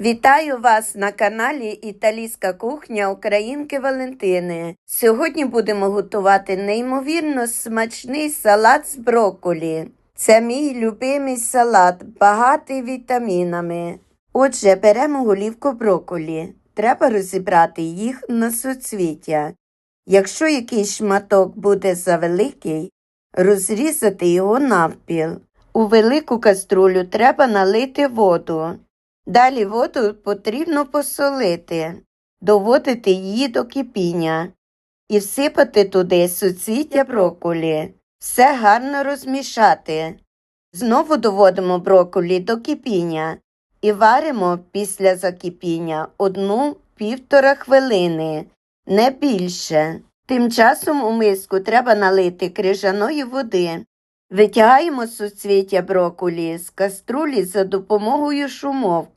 Вітаю вас на каналі Італійська кухня Українки Валентини. Сьогодні будемо готувати неймовірно смачний салат з брокколі. Це мій любимий салат, багатий вітамінами. Отже, беремо голівку брокколі. Треба розібрати їх на суцвіття. Якщо якийсь шматок буде завеликий, розрізати його навпіл. У велику каструлю треба налити воду. Далі воду потрібно посолити, доводити її до кипіння і всипати туди суцвіття брокколі. Все гарно розмішати. Знову доводимо брокколі до кипіння і варимо після закипіння одну-півтора хвилини, не більше. Тим часом у миску треба налити крижаної води. Витягаємо суцвіття брокколі з каструлі за допомогою шумовки.